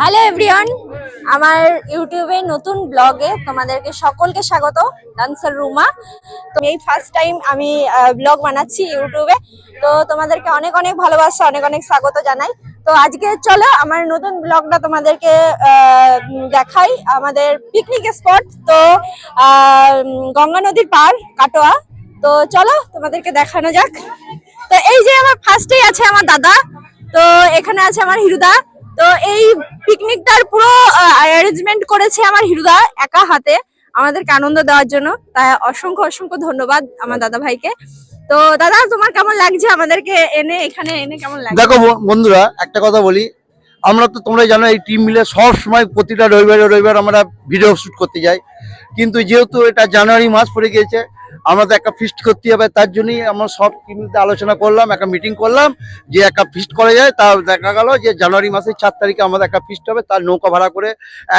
Hello everyone আমার ইউটিউবে নতুন ব্লগে তোমাদেরকে সকলকে স্বাগত ডান্সার রুমা তো এই ফার্স্ট টাইম আমি ব্লগ বানাচ্ছি ইউটিউবে। তো তোমাদেরকে অনেক অনেক ভালোবাসা, অনেক অনেক স্বাগত জানাই। তো আজকে চলো আমার নতুন ব্লগটা তোমাদেরকে দেখাই আমাদের পিকনিক স্পট তো গঙ্গা নদীর পার, কাটোয়া। তো চলো তোমাদেরকে দেখানো যাক। তো এই যে আমার ফার্স্টেই আছে আমার দাদা। তো এখানে আছে আমার হিরুদা। তো এই পিকনিকটার পুরো অ্যারেঞ্জমেন্ট করেছে আমার হিরুদা একা হাতে আমাদেরকে আনন্দ দেওয়ার জন্য। তাই অসংখ্য অসংখ্য ধন্যবাদ আমার দাদা ভাইকে। তো দাদা, তোমার কেমন লাগছে আমাদেরকে এনে, এখানে এনে কেমন লাগছে? দেখো বন্ধুরা, একটা কথা বলি। আমরা তো তোমরা জানো, এই টিম মিলে সব সময় প্রতিটা রবিবারে রবিবার আমরা ভিডিও শুট করতে যাই। কিন্তু যেহেতু এটা জানুয়ারি মাস পড়ে গিয়েছে আমরা তো একটা ফিস্ট করতে হবে, তার জন্যই আমরা সব টিমতে আলোচনা করলাম, একটা মিটিং করলাম, যে একটা ফিস্ট করা যায়, তা দেখা গেল যে জানুয়ারি মাসের চার তারিখে আমাদের একটা ফিস্ট হবে, তার নৌকা ভাড়া করে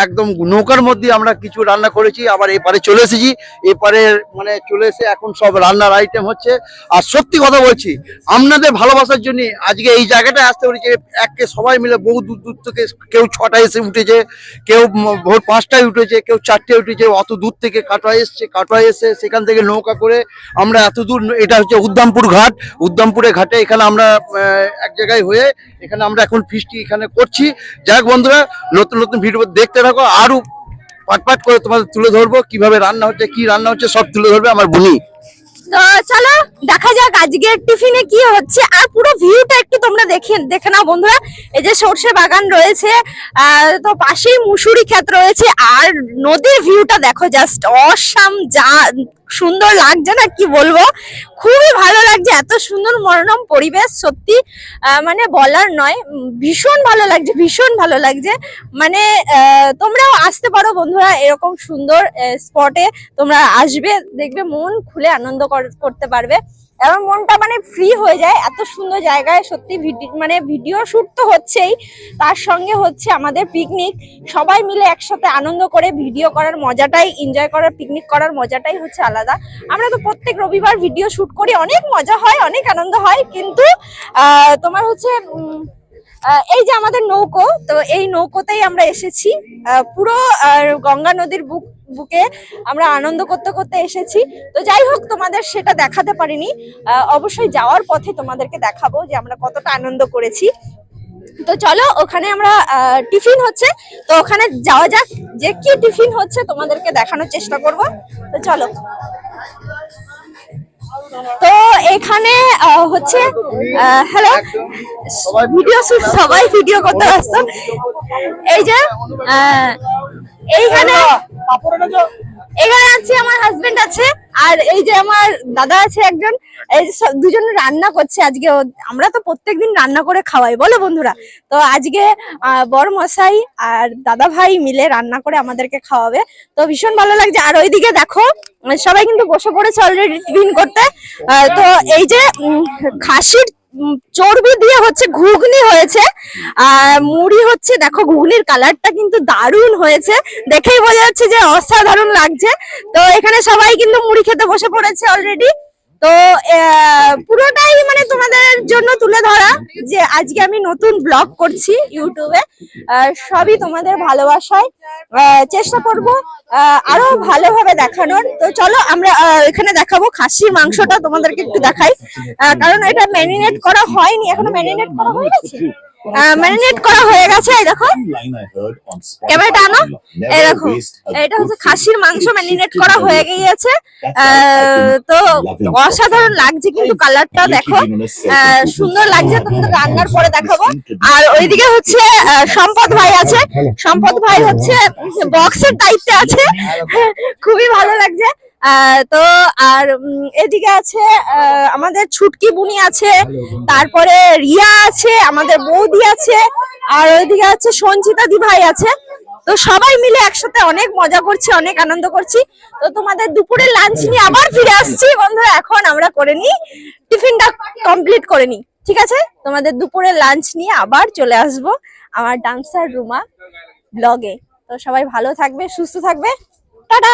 একদম নৌকার মধ্যে আমরা কিছু রান্না করেছি, আবার এপারে চলে এসেছি, এপারে মানে চলে এসে এখন সব রান্নার আইটেম হচ্ছে। আর সত্যি কথা বলছি, আপনাদের ভালোবাসার জন্য আজকে এই জায়গাটায় আসতে পেরেছি, একে সবাই মিলে বহু দূর দূর থেকে কেউ ছটায় এসে উঠেছে, কেউ ভোর পাঁচটায় উঠেছে, কেউ চারটায় উঠেছে, অত দূর থেকে কাটোয়া এসছে, কাটোয়া এসে সেখান থেকে নৌকা করে আমরা এতদূর, এটা হচ্ছে উদ্দামপুর ঘাট। উদ্দামপুরে ঘাটে এখানে আমরা এক জায়গায় হয়ে এখানে আমরা এখন ফিস্টি এখানে করছি। যাই বন্ধুরা, নতুন নতুন ভিডিও দেখতে থাকো আরও পাট পাট করে তোমাদের তুলে ধরবো। কীভাবে রান্না হচ্ছে, কি রান্না হচ্ছে, সব তুলে ধরবে আমার বুনি। তো চলো, দেখা যাক আজকের টিফিনে কি হচ্ছে। আর পুরো ভিউটা একটু তোমরা দেখে দেখে নাও বন্ধুরা। এই যে সর্ষে বাগান রয়েছে তো পাশেই মুসুরি ক্ষেত রয়েছে। আর নদীর ভিউটা দেখো জাস্ট অসাম, যা সুন্দর লাগছে না, কি বলব? খুবই ভালো লাগছে, এত সুন্দর মনোরম পরিবেশ, সত্যি মানে বলার নয় ভীষণ ভালো লাগছে, ভীষণ ভালো লাগছে। মানে তোমরাও আসতে পারো বন্ধুরা, এরকম সুন্দর স্পটে তোমরা আসবে, দেখবে মন খুলে আনন্দ কর- করতে পারবে। এবং মনটা মানে ফ্রি হয়ে যায়। এত সুন্দর জায়গায় সত্যি মানে ভিডিও শুট তো হচ্ছেই। তার সঙ্গে হচ্ছে আমাদের পিকনিক সবাই মিলে একসাথে আনন্দ করে ভিডিও করার মজাটাই এনজয় করার পিকনিক করার মজাটাই হচ্ছে আলাদা। আমরা তো প্রত্যেক রবিবার ভিডিও শুট করি। অনেক মজা হয়, অনেক আনন্দ হয়। কিন্তু তোমার হচ্ছে এই যে আমাদের নৌকো, তো এই নৌকোতেই আমরা এসেছি। পুরো গঙ্গা নদীর বুক বুকে আমরা আনন্দ করতে করতে এসেছি। তো যাই হোক, তোমাদের সেটা দেখাতে পারিনি। অবশ্যই যাওয়ার পথে তোমাদেরকে দেখাবো যে আমরা কতটা আনন্দ করেছি। তো চলো, ওখানে আমরা টিফিন হচ্ছে। তো ওখানে যাওয়া যাক, যে কি টিফিন হচ্ছে তোমাদেরকে দেখানোর চেষ্টা করব। তো চলো। তো এখানে হচ্ছে হ্যালো ভিডিও সবাই ভিডিও করতে ব্যস্ত। এই যে এইখানে এখানে আছে আমার হাজবেন্ড আছে। আর এই যে আমার দাদা আছে একজন, এই দুজন রান্না করছে আজকে আমরা তো প্রত্যেকদিন রান্না করে খাওয়াই, বলো বন্ধুরা? তো আজকে বড় মশাই আর দাদা ভাই মিলে রান্না করে আমাদেরকে খাওয়াবে। তো ভীষণ ভালো লাগছে। আর ওইদিকে দেখো, সবাই কিন্তু বসে পড়েছে অলরেডি টিফিন করতে। তো এই যে খাসির চর্বি দিয়ে হচ্ছে ঘুগনি হয়েছে। আর মুড়ি হচ্ছে, দেখো ঘুগনির কালারটা কিন্তু দারুণ হয়েছে। দেখেই বোঝা যাচ্ছে যে অসাধারণ লাগছে। তো এখানে সবাই কিন্তু মুড়ি খেতে বসে পড়েছে অলরেডি তো পুরোটাই মানে তোমাদের জন্য তুলে ধরা যে আজকে আমি নতুন ব্লগ করছি ইউটিউবে। সবই তোমাদের ভালোবাসায়। চেষ্টা করব আরও ভালোভাবে দেখানোর। তো চলো, আমরা এখানে দেখাবো খাসির মাংসটা তোমাদেরকে একটু দেখাই। কারণ এটা ম্যারিনেট করা হয়নি, এখনও ম্যারিনেট করা হয়ে গেছে? ম্যারিনেট করা হয়ে গেছে এই দেখো। ক্যামেরাটা আনো। এই দেখো এটা হচ্ছে খাসির মাংস ম্যারিনেট করা হয়ে গিয়েছে। আহ, তো অসাধারণ লাগছে কিন্তু কালারটা দেখো। আহ, সুন্দর লাগছে তোমাদের রান্নার পরে দেখাবো। আর ওইদিকে হচ্ছে আহ, সম্পদ ভাই আছে। সম্পদ ভাই হচ্ছে বক্সের দায়িত্বে আছে। খুবই ভালো লাগছে। তো আর এদিকে আছে আমাদের ছুটকি বুনি আছে তারপরে রিয়া আছে আমাদের বৌদি আছে আর ওইদিকে আছে সঞ্চিতা দি ভাই আছে। তো সবাই মিলে একসাথে অনেক মজা করছি অনেক আনন্দ করছি। তো তোমাদের দুপুরের লাঞ্চ নিয়ে আবার ফিরে আসছি বন্ধুরা এখন আমরা করে নিই টিফিনটা কমপ্লিট করে নিই ঠিক আছে? তোমাদের দুপুরের লাঞ্চ নিয়ে আবার চলে আসব আমার ডান্সার রুমা ব্লগে তো সবাই ভালো থাকবে সুস্থ থাকবে। টাটা!